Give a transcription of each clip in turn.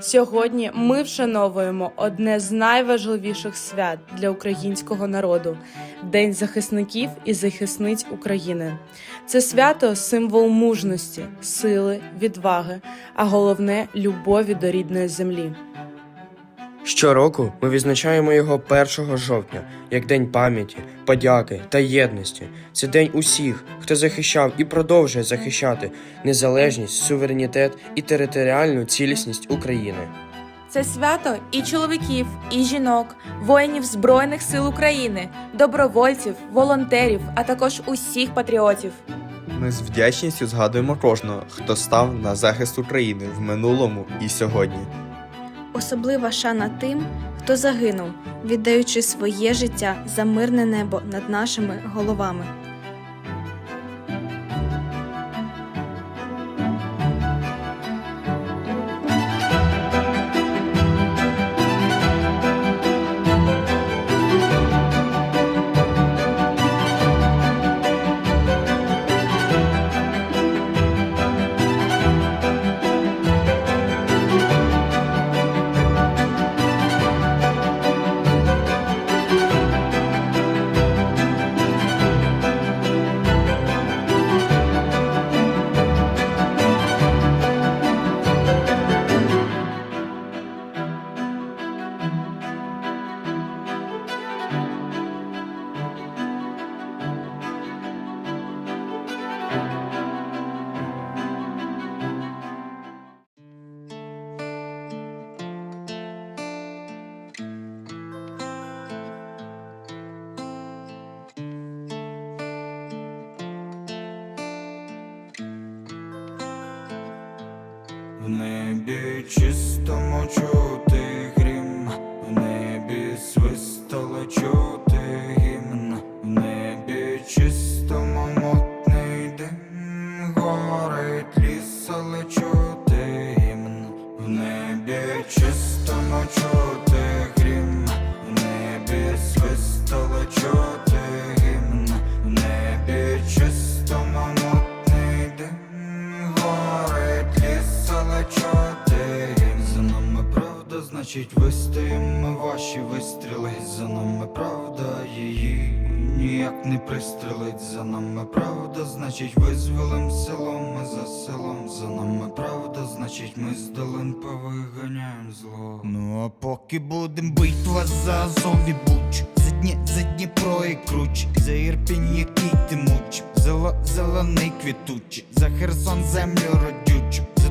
Сьогодні ми вшановуємо одне з найважливіших свят для українського народу День захисників і захисниць України. Це свято символ мужності, сили, відваги, а головне любові до рідної землі. Щороку ми відзначаємо його 1 жовтня як День пам'яті, подяки та єдності. Це день усіх, хто захищав і продовжує захищати незалежність, суверенітет і територіальну цілісність України. Це свято і чоловіків, і жінок, воїнів Збройних сил України, добровольців, волонтерів, а також усіх патріотів. Ми з вдячністю згадуємо кожного, хто став на захист України в минулому і сьогодні. Особлива шана тим, хто загинув, віддаючи своє життя за мирне небо над нашими головами. Небі чистому чути грім, в небі свистало чути значить вистоїмо ваші вистріли. За нами правда, її ніяк не пристрелить. За нами правда, значить визволим село, ми за селом. За нами правда, значить ми з долин повиганяємо зло. Ну а поки будем битва за Азов і Буч За, Дні, за Дніпро і Круч За Ірпінь, який ти муч Зело, зелений квітучий За Херсон землю родючу За,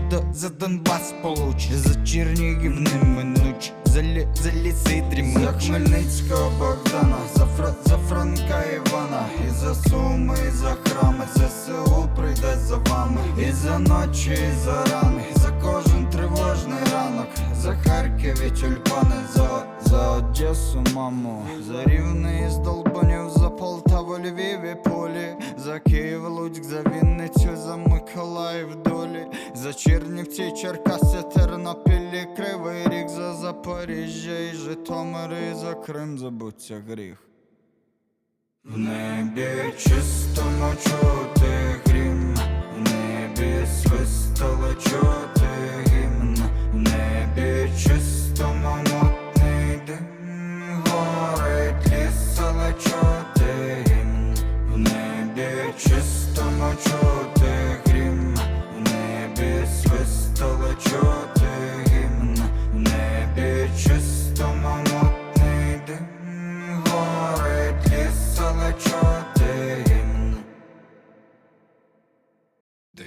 До- за Донбас получ За Чернігів неминуч За, лі, за ліси дрімуч За Хмельницького Богдана За, Фра, за Франка Івана І за Суми, і за храми. ЗСУ прийде за вами І за ночі, і за рани. За кожен тривожний ранок За Харків і тюльпани За, за Одесу, маму За Рівне із Долбанів За Полтаву, Львів і Полі За Київ, Луцьк, за За Чернівці, Черкаси, Тернопіль Кривий Ріг За Запоріжжя і Житомир І за Крим забуться гріх. В небі чистому чути грім,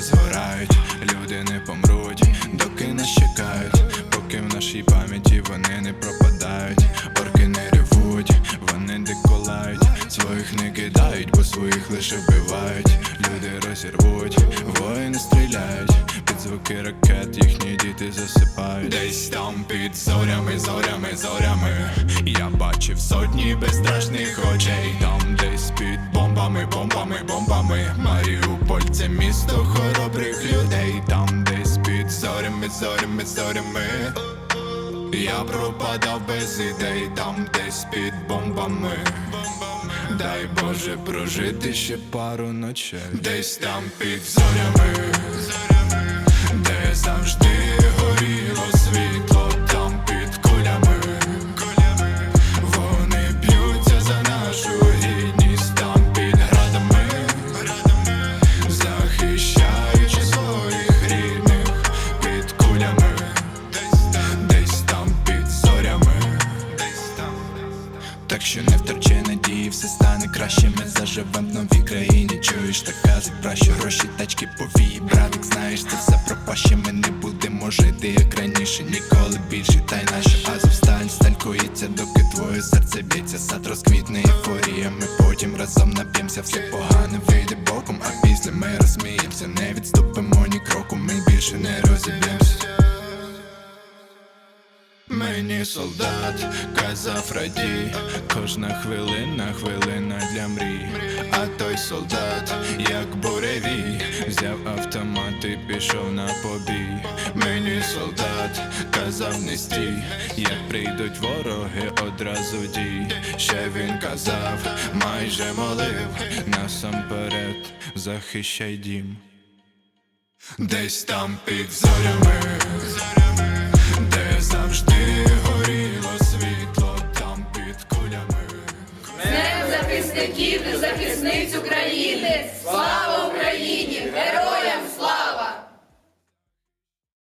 від згорають. Люди не помруть, доки нас чекають, поки в нашій пам'яті вони не пропадають. Орки не ревуть, вони деколають, своїх не кидають, бо своїх лише вбивають. Люди розірвуть, воїни стріляють, під звуки ракет їхні діти засипають. Десь там під зорями, зорями, зорями. Я бачив сотні безстрашних очей. Там десь під бомбами, бомбами, бомбами. Маріуполь це місто хоробрих зорями, зорями. Я пропадав без ідей, там десь під бомбами. Дай Боже прожити ще пару ночей. Десь там під зорями, де завжди горіло світло, Не втрачай надії, все стане краще. Ми заживем в новій країні. Чуєш та кажуть, про що гроші, тачки повії. Братик, знаєш, це все пропаще. Ми не будемо жити, як раніше, ніколи більше. Та й наша Азовсталь сталькується, доки твоє серце б'ється, сад розквітне ейфорія. Ми потім разом нап'ємося, все погане вийде боком, а після ми розсміємося, не відступимо ні кроку, ми більше не розіб'ємося. Мені солдат казав радій, кожна хвилина, хвилина для мрій. А той солдат, як буревій, взяв автомат і пішов на побій. Мені солдат казав не стій, як прийдуть вороги, одразу дій. Ще він казав, майже молив, насамперед захищай дім. Десь там під зорями,